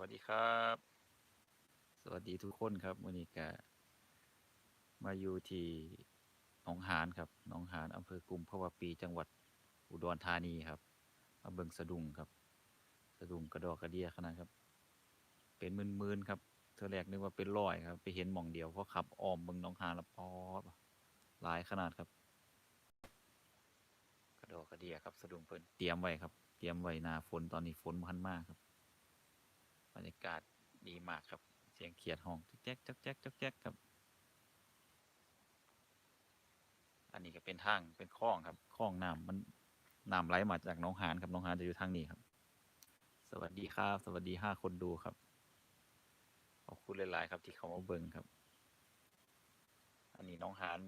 วัสดีครับ สวัสดีทุกคนครับวันนี้ก็มาอยู่ที่หนองหานครับหนองหานอำเภอกุมภาวะปีจังหวัดอุดรธานีครับมาเบิ่งสะดุ้งครับ สะดุ้งกระดอกกระเดียขนาดครับ เป็นหมื่นๆครับเธอแรกนึกว่าเป็นร้อยครับ ไปเห็นหม่องเดียวเพราะขับอ้อมเบิ่งหนองหานแล้วปอดหลายขนาดครับ กระดอกกระเดียครับ สะดุ้งเพิ่นเตรียมไว้ครับ เตรียมไว้หนาฝนตอนนี้ฝนพันมากครับ บรรยากาศดีมากครับ เสียงเขียดห้องจ๊กแจ๊กจ๊กแจ๊กจ๊กแจ๊กครับ อันนี้ก็เป็นทางเป็นคลองครับคลองน้ำมันน้ำไหลมาจากหน้องหานครับหน้องหานจะอยู่ทางนี้ครับ สวัสดีครับ สวัสดีห้าคนดูครับขอบคุณหลาย ๆ ครับ ที่เขามาเบิ่งครับ อันนี้หน้องหาน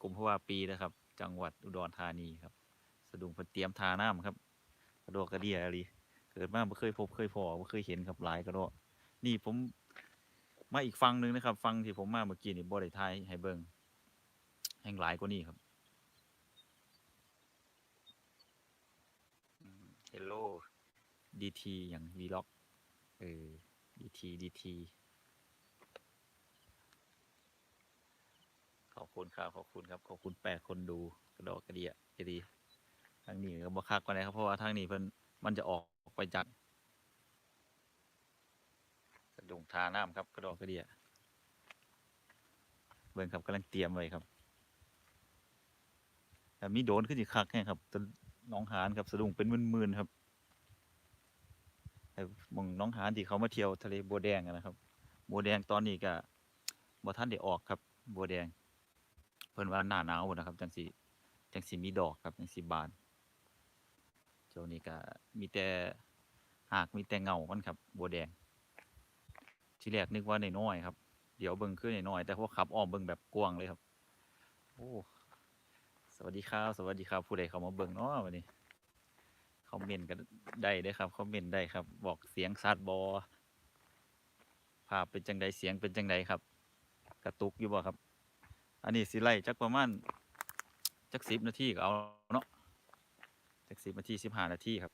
กลุ่มพวาปีนะครับ จังหวัดอุดรธานีครับ สะดุงเพิ่นเตรียมทาน้ำครับกระโดดกระเดียอะไรเกิดมาไม่เคยพบเคยพอไม่เคยเห็นครับหลายกระโดดนี่ผมมาอีกฟังหนึ่งนะครับ ฟังที่ผมมาเมื่อกี้นี่บริไทยให้เบิงแห่งหลายกว่านี้ครับเฮลโลดีทีอย่างวีล็อกเออดีทีดีทีขอบคุณครับขอบคุณครับขอบคุณแปดคนดูกระโดดกระเดียจะดีทางนี้ก็บ่คักกว่าไหนครับเพราะว่าทางนี้เพิ่นมันจะออก ไปจากสะดุ้งทาน้ำครับ กระดอกกระเดียเบิ่งครับกำลังเตรียมไว้ครับแต่มีโดนขึ้นอีกคักแค่ครับจนน้องหานครับสะดุ้งเป็นหมื่นๆครับแต่หมองน้องหานที่เขามาเที่ยวทะเลบัวแดงอะนะครับบัวแดงตอนนี้ก็บ่ท่านได้ออกครับบัวแดง เพิ่นว่าหน้าหนาวนะครับ จังสีจังสีมีดอกครับจังสีบานช่วงนี้ก็มีแต่ หากมีแต่เงามันครับ บัวแดง ทีแรกนึกว่าในน้อยครับ เดี๋ยวเบิ่งขึ้นในน้อย แต่พอขับอ้อมเบิ่งแบบกว้างเลยครับ โอ้สวัสดีครับ สวัสดีครับ ผู้ใดเข้ามาเบิ่งเนาะวันนี้คอมเมนต์ก็ได้เด้ครับคอมเมนต์ได้ครับ บอกเสียงซัดบอภาพเป็นจังใดเสียงเป็นจังใดครับ กระตุกอยู่บ่ครับ อันนี้สิไล่จักประมาณจักสิบนาทีก็เอาเนาะจากสิบนาทีสิบห้านาทีครับ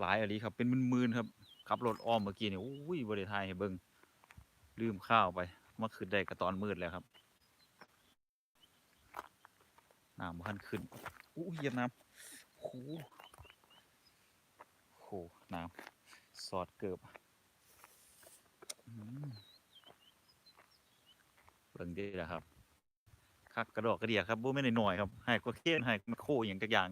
หลายอะไรครับ เป็นหมื่นๆครับขับรถอ้อมเมื่อกี้เนี่ยอุ้ยบริทายให้เบิ้งลืมข้าวไปเมื่อคืนได้กระตอนมืดแล้วครับน้ำมันขึ้นอู้ยเยียบน้ำโอ้โหโหน้ำสอดเกือบเบิ่งดีนะครับคักกระดอกกระเดียครับบูไม่หน่อยๆครับให้ก็เคียนให้มันโคอย่างจักอย่าง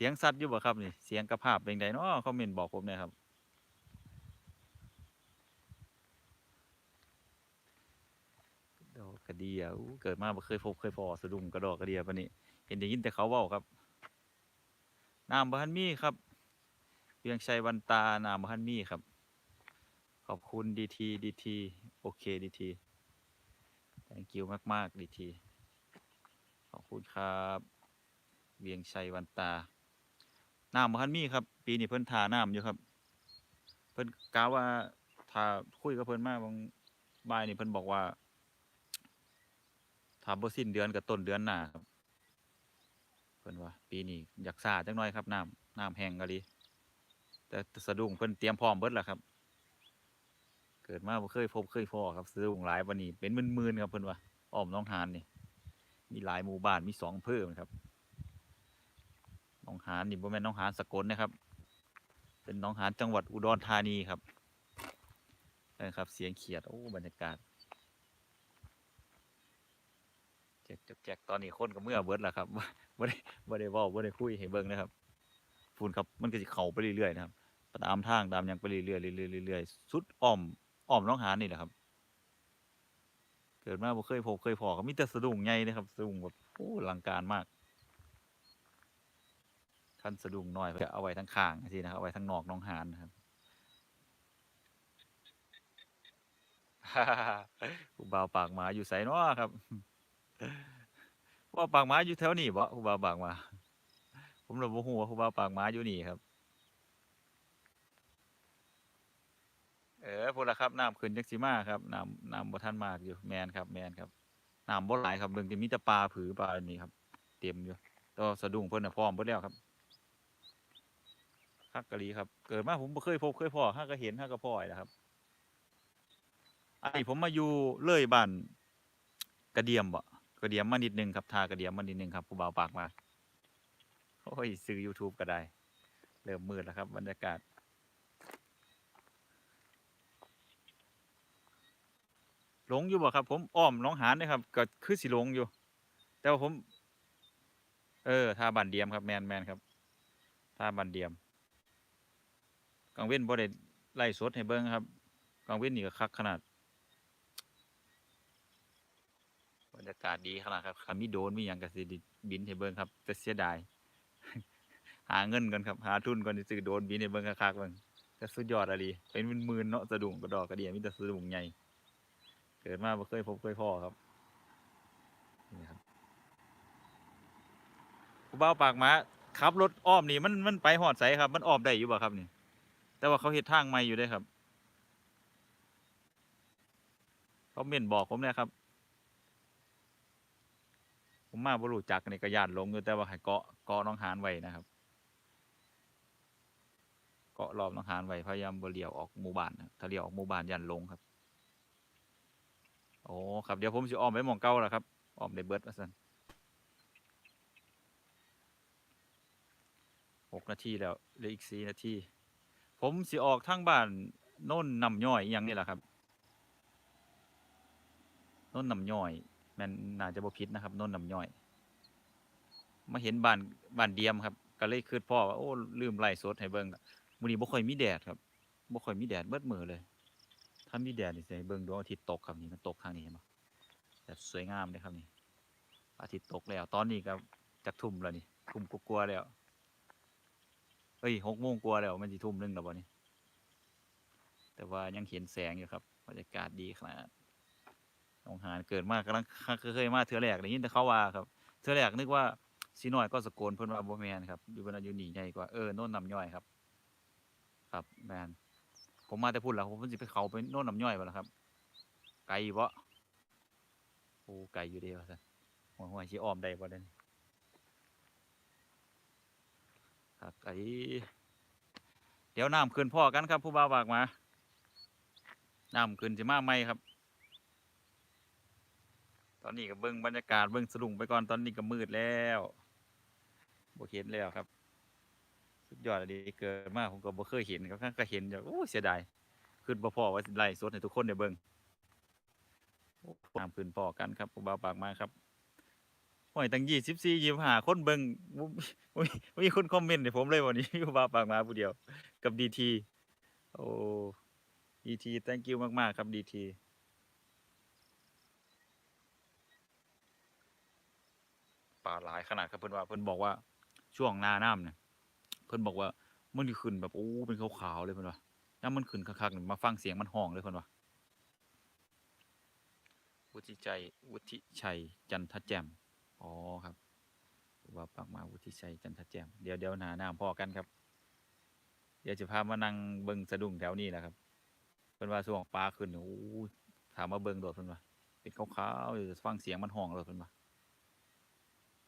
สียงสัตว์อยู่บ่ครับนี่เสียงกระภาพเป็นไงเนาะคอมเมนบอกผมน่ยครับ ดอกกระเดียอู้เกิดมาบ่เคยพบเคยพอสะดุ้งกระดอกกระเดียปานนี้เห็นได้ยินแต่เขาเว้าครับน้ำบ่ทันมี่ครับเพียงชัยวันตาน้ำบ่ทันมี่ครับ ขอบคุณดีทีดีทีโอเคดีที thank you มาก ๆ ดีที ขอบคุณครับ เวียงชัยวันตา น้ำบ่ทันมีครับ ปีนี้เพิ่นทาน้ำอยู่ครับ เพิ่นกล่าวว่าถ้าคุยกับเพิ่นมาบางบ่ายนี่เพิ่นบอกว่าถ้าบ่สิ้นเดือนก็ต้นเดือนหน้าครับ เพิ่นว่า ปีนี้อยากซาจักหน่อยครับน้ำน้ำแห้งกะลีแต่สะดุ้งเพิ่นเตรียมพร้อมเบิดแล้วครับเกิดมาบ่เคยพบเคยพอครับสะดุ้งหลายปานนี้เป็นหมื่นๆครับเพิ่นว่าอ้อมน้องหานนี่มีหลายหมู่บ้านมีสองอำเภอครับ นองหานนี่บ่แม่นหนองหานสกลนะครับ เป็นหนองหานจังหวัดอุดรธานีครับนะครับ เสียงเขียดโอ้บรรยากาศแจกแจกจกตอนนี้คนก็เมื่อเบิดแล้วครับบ่ได้บ่ได้ว้าบ่ได้คุยให้เบิ่งนะครับฝุ่นครับมันก็สิเข้าไปเรื่อยๆนะครับตามทางตามยังไปเรื่อยๆเรื่อยๆเรื่อยๆสุดอ้อมอ้อมหนองหานนี่แหละครับ เกิดมาบ่เคยพบเคยพอก็มีแต่สะดุ้งใหญ่นะครับสะดุ้งแบบโอ้ลังการมาก คันสะดุ้งน้อยจะเอาไว้ทั้งข้างสินะครับเอาไว้ทั้งนอกน้องหานนะครับผู้บ่าวปากหมาอยู่ไสเนาะครับผู้บ่าวปากหมาอยู่แถวนี้บ่ผู้บ่าวปากหมาผมเลยบ่ฮู้ว่าผู้บ่าวปากหมาอยู่นี่ครับ เออพุ่นล่ะครับน้ำขึ้นจังสิมาครับน้ำน้ำบ่ทันมากอยู่แม่นครับ แม่นครับน้ำบ่หลายครับเบิ่งแต่มีแต่ปลาผือปลาอันนี้ครับ เต็มอยู่แต่ว่าสะดุ้งเพิ่นน่ะพร้อมเบิดแล้วครับ คคักกะลีครับ เกิดมาผมบ่เคยพบเคยพ่อห้าก็เห็นห้าก็พ่อยนะครับอันนี้ผมมาอยู่เลยบ้านกระเดียมบ่กระเดียมมานิดนึงครับทากระเดียมมานิดนึงครับผู้บ่าวปากมาโอ้ยซื้อ YouTube ก็ได้ เริ่มมืดแล้วครับ บรรยากาศ หลงอยู่บ่ครับ ผมอ้อมน้องหานนะครับ ก็คือสิหลงอยู่ แต่ว่าผม เออทาบันเดียมครับแมนแมนครับทาบันเดียม กลางเว้นบ่ได้ไล่สดให้เบิ่งครับกลางเว้นนี่ก็คักขนาดบรรยากาศดีขนาดครับคันมีโดนมีหยังก็สิได้บินให้เบิ่งครับแต่เสียดาย หาเงินก่อนครับ หาทุนก่อนสิซื้อโดนบินให้เบิ่งคักๆเบิ่งแต่สุดยอดอะลีเป็นหมื่นๆเนาะสะดุ้งกระดอกกระเดียมีแต่สะดุ้งใหญ่เกิดมาบ่เคยพบเคยพ่อครับนี่ครับผู้บ่าวปากมาขับรถอ้อมนี่มันมันไปหอดใสครับ มันอ้อมได้อยู่บ่ครับนี่ แต่ว่าเขาเฮ็ดทางใหม่อยู่ด้วยครับเขาเม่นบอกผมเนี่ยครับ ผมมาบรูจักนี่ก็ย่านลงอยู่แต่ว่าให้เกาะเกาะน้องหานไว้นะครับ เกาะรอบน้องหานไว้พยายามบเลี้ยวออกหมู่บ้านนะครับถ้าเลียวออกหมู่บ้านย่านลงครับโอ้ครับเดี๋ยวผมสิอ้อมไปมองเก่าแล้วครับอ้อมได้เบิดว่าซั่นหกนาทีแล้วเหลืออีกสี่นาที ผมสิออกทางบ้านโน่นนำย่อยอหยังนี่แหละครับโน่นนำย่อยแม่นน่าจะบ่ผิดนะครับโน่นนำย่อย มาเห็นบ้านบ้านเดียมครับ ก็เลยคิดพ่อว่าโอ้ลืมไล่สดให้เบิ่งมื้อนี้บ่ค่อยมีแดดครับบ่ค่อยมีแดดเบิดมื้อเลย ถ้ามีแดดนี่สิให้เบิ่งดวงอาทิตย์ตกครับนี่มันตกทางนี้เห็นบ่แบบสวยงามเลยครับนี่อาทิตย์ตกแล้ว ตอนนี้ก็จักทุ่มแล้วนี่ทุ่มกลัวาๆแล้ว เฮ้ยหกโมงกว่าแล้วมันสิทุ่มหนึงแล้วบ่นี่แต่ว่ายังเห็นแสงอยู่ครับบรรยากาศดีขนาดหนองหานเกิดมากกำลังเคยมาเทือแรกได้ยินแต่เขาว่าครับเทือแรกนึกว่าสีน้อยก็สกลเพิ่นว่าบ่แมนครับอยู่บนอายุนี่ใหญ่กว่าเออโน่นนำย่อยครับ ครับแมนผมมาแต่พูดแล้วผมสิไปเขาไปโน่นนำย่อยบ่ล่ะครับ ไกลบ่โอ้ไกลอยู่เด้ว่าซั่นหัวหัวสิอ้อมได้บ่เด้นี่ ครับไอ้เดี๋ยวน้ำขึ้นพ่อกันครับ ผู้บ่าวบากมาน้ำขึ้นสิมาไหมครับ ตอนนี้ก็เบิ้งบรรยากาศเบิ้งสลุงไปก่อนตอนนี้ก็มืดแล้วบ่เห็นแล้วครับ สุดยอดเลยเกิดมากผมก็บ่เคยเห็นครับครั้งก็เห็นอยู่โอ้เสียดายขึ้นบ่พอว่าสิไล่สดให้ทุกคนได้เบิ่งโอ้น้ำขึ้นพ่อกันครับผู้บ่าวปากมาครับ ห้อยตั้งยี่สิบสี่ยี่ห้าคนเบิ่งมีบ่มีคนคอมเมนต์ให้ผมเลยวันนี้ผู้บ่าปากมาผู้เดียว กับดีทีโอ้ดีที thank you มากๆ ครับดีทีปลาหลายขนาดครับเพิ่อนว่าเพิ่อนบอกว่าช่วงหน้าน้ำเนี่ยเพิ่อนบอกว่ามันขึ้นแบบโอ้เป็นขาวๆเลยเพิ่อนว่ายามมันขึ้นคักๆมาฟังเสียงมันห้องเลยเพิ่อนว่าวุฒิใจวุฒิชัยจันทแจ่ม อ๋อครับว่าปากมาวุฒิชัยจันทแจ่มเดี๋ยวเดี๋ยวหน้าน้ำพ่อกันครับ เดี๋ยวจะพามานั่งเบิ่งสะดุ้งแถวนี้แหละครับเพิ่นว่าช่วงปลาขึ้นนี่โอ้ยถามมาเบิ่งโดดเพิ่นว่าเป็นขาวๆอยู่ฟังเสียงมันห้องเลยเพิ่นว่า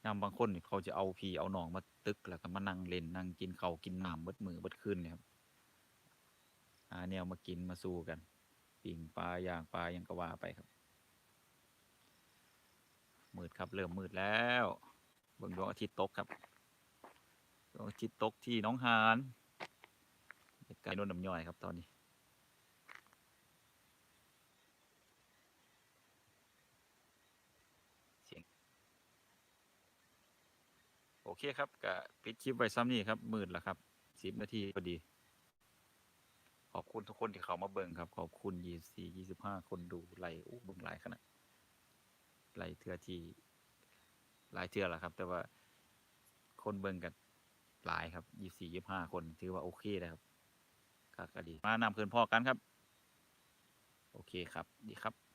ยาบางคนเขาจะเอาพีเอาหนองมาตึกแล้วก็มานั่งเล่นนั่งกินเขากินหน้ำเบิดมือเบิดคืนเนี่ยครับหาแนวมากินมาสู้กันปิ่งปลาอย่างปลายังกว่าไปครับ มืดครับ เริ่มมืดแล้วเบิ่งดวงอาทิตย์ตกครับดวงอาทิตย์ตกที่น้องหานไกลโนนน้ำย่อยครับตอนนี้เสียงโอเคครับก็ปิดคลิปไว้ซ้ำนี่ครับมืดแล้วครับสิบนาทีพอดี ขอบคุณทุกคนที่เขามาเบิ่งครับ ขอบคุณยี่สี่ยี่สิบห้าคนดูไลค์อู้เบิ่งหลายขนาด หลายเทือที่หลายเทือแหละครับ แต่ว่าคนเบิ่งกันหลายครับยี่สี่ยี่ห้าคนถือว่าโอเคนะครับครับก็ดีมานำเพื่อนพ่อกันครับ โอเคครับ ดีครับ